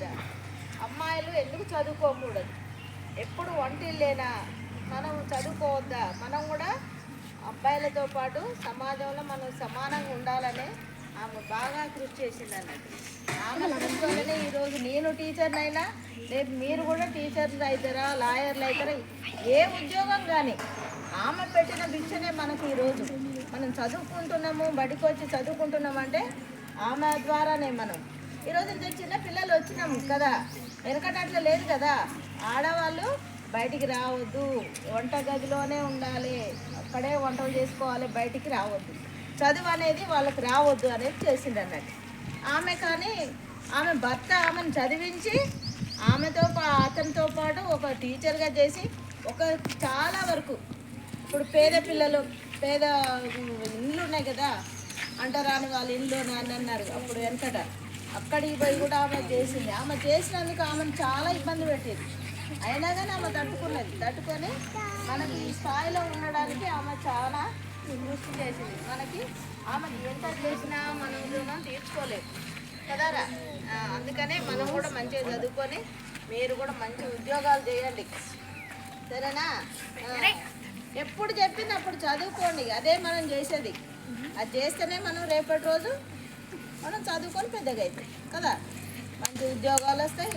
చదువుకోరా అమ్మాయిలు ఎందుకు చదువుకోకూడదు? ఎప్పుడు ఒంటిల్లేనా? మనం చదువుకోవద్దా? మనం కూడా అబ్బాయిలతో పాటు సమాజంలో మనం సమానంగా ఉండాలనే ఆమె బాగా కృషి చేసింది అన్నట్టు ఆమె ఈరోజు నేను టీచర్నైనా రేపు మీరు కూడా టీచర్లు అవుతారా లాయర్లు అవుతారా ఏ ఉద్యోగం కానీ ఆమె పెట్టిన భిక్షనే మనకు ఈరోజు. మనం చదువుకుంటున్నాము బడికి వచ్చి చదువుకుంటున్నామంటే ఆమె ద్వారానే మనం. ఈరోజు ఇంత చిన్న పిల్లలు వచ్చినాము కదా వెనకట అట్లా లేదు కదా. ఆడవాళ్ళు బయటికి రావద్దు వంట గదిలోనే ఉండాలి అక్కడే వంటలు చేసుకోవాలి బయటికి రావద్దు. చదువు అనేది వాళ్ళకి రావద్దు అనేది చేసిండు అన్నట్టు. ఆమె కానీ ఆమె భర్త ఆమెను చదివించి ఆమెతో అతనితో పాటు ఒక టీచర్గా చేసి ఒక చాలా వరకు ఇప్పుడు పేద పిల్లలు పేద ఇండ్లు ఉన్నాయి కదా. అంటరాని వాళ్ళ ఇండ్లు అని అన్నారు అప్పుడు వెనకట. అక్కడికి పోయి కూడా ఆమె చేసింది. ఆమె చేసినందుకు ఆమెను చాలా ఇబ్బంది పెట్టింది. అయినా కానీ ఆమె తట్టుకున్నది. తట్టుకొని మనకి ఈ స్థాయిలో ఉండడానికి ఆమె చాలా కృషి చేసింది. మనకి ఆమె ఎంత చేసినా మనం రుణం తీర్చుకోలేదు కదారా? అందుకనే మనం కూడా మంచిగా చదువుకొని మీరు కూడా మంచి ఉద్యోగాలు చేయండి. సరేనా? ఎప్పుడు చెప్పింది అప్పుడు చదువుకోండి. అదే మనం చేసేది. అది చేస్తేనే మనం రేపటి రోజు మనం చదువుకొని పెద్దగా అవుతాం కదా? మంచి ఉద్యోగాలు వస్తాయి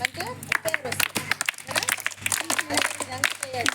మంచిగా పేరు వస్తాయి కదా? చేయాలి